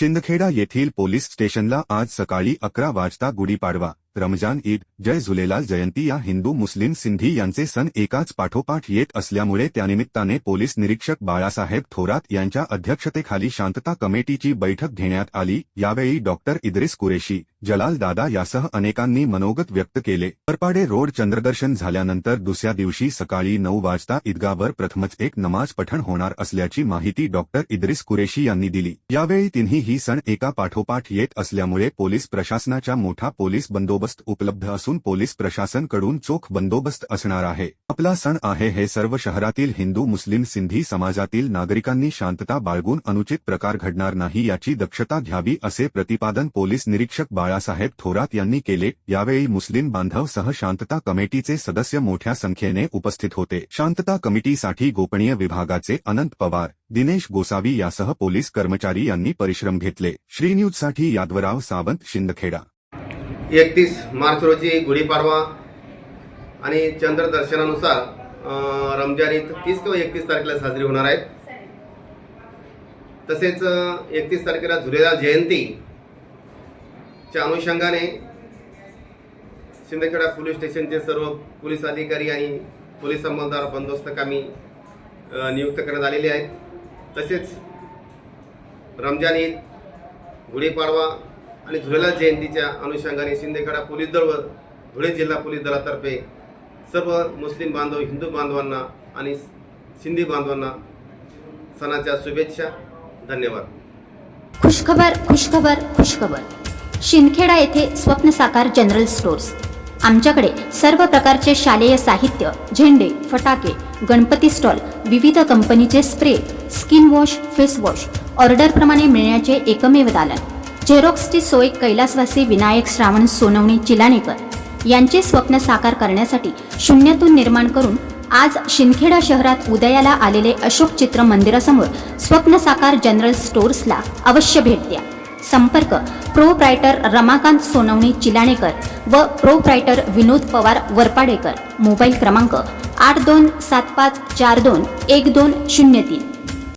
शिंदखेडा येथील पोलीस स्टेशनला आज सकाळी अकरा वाजता गुढीपाडवा. रमजान ईद जय झुलेलाल जयंती या हिंदू मुस्लिम सिंधी यांचे सण एकाच पाठोपाठ येत असल्यामुळे त्यानिमित्ताने पोलीस निरीक्षक बाळासाहेब थोरात यांच्या अध्यक्षतेखाली शांतता कमिटीची बैठक घेण्यात आली. यावेळी डॉक्टर इद्रिस कुरेशी जलाल दादा यासह अनेकांनी मनोगत व्यक्त केले. परपाडे रोड चंद्रदर्शन झाल्यानंतर दुसऱ्या दिवशी सकाळी नऊ वाजता ईदगावर प्रथमच एक नमाज पठण होणार असल्याची माहिती डॉक्टर इद्रिस कुरेशी यांनी दिली. यावेळी तिन्ही ही सण एका पाठोपाठ येत असल्यामुळे पोलीस प्रशासनाच्या मोठा पोलीस बंदोबस्त उपलब्ध असून पोलीस प्रशासनकडून चोख बंदोबस्त असणार आहे. आपला सण आहे हे सर्व शहरातील हिंदू मुस्लिम सिंधी समाजातील नागरिकांनी शांतता बाळगून अनुचित प्रकार घडणार नाही याची दक्षता घ्यावी असे प्रतिपादन पोलीस निरीक्षक बाळासाहेब थोरात यांनी केले. यावेळी मुस्लिम बांधव सह शांतता कमिटीचे सदस्य मोठ्या संख्येने उपस्थित होते. शांतता कमिटीसाठी गोपनीय विभागाचे अनंत पवार दिनेश गोसावी यासह पोलीस कर्मचारी यांनी परिश्रम घेतले. श्रीन्यूजसाठी यादवराव सावंत शिंदखेडा. एकतीस मार्च रोजी गुढीपाडवा आणि चंद्रदर्शनानुसार रमजान ईद तीस किंवा एकतीस तारखेला साजरी होणार आहे. तसेच एकतीस तारखेला झुलेलाल जयंतीच्या अनुषंगाने शिंदखेडा पोलीस स्टेशनचे सर्व पोलीस अधिकारी आणि पोलीस अंमलदार बंदोबस्त कामी नियुक्त करण्यात आलेले आहेत. तसेच रमजान ईद गुढीपाडवा आणि झुलेलाल जयंतीच्या अनुषंगाने शिंदेकडा पोलीस दल व धुळे जिल्हा पोलीस दलातर्फे सर्व मुस्लिम बांधव हिंदू बांधवांना आणि सिंधी बांधवांना सणाच्या शुभेच्छा. धन्यवाद. खुशखबर खुशखबर खुशखबर. शिंदखेडा येथे स्वप्न साकार जनरल स्टोर्स. आमच्याकडे सर्व प्रकारचे शालेय साहित्य झेंडे फटाके गणपती स्टॉल विविध कंपनीचे spray skin wash face wash ऑर्डरप्रमाणे मिळण्याचे एकमेव दालन. झेरॉक्सची सोय कैलासवासी विनायक श्रावण सोनवणे चिलाणेकर यांचे स्वप्न साकार करण्यासाठी शून्यातून निर्माण करून आज शिंदखेडा शहरात उदयाला आलेले अशोक चित्र मंदिरासमोर स्वप्न साकार जनरल स्टोर्सला अवश्य भेट द्या. संपर्क प्रो प्रायटर रमाकांत सोनवणे चिलाणेकर व proprietor Vinod Pawar Varpadekar. Mobile क्रमांक आठ दोन सात पाच चार दोन एक दोन शून्य तीन.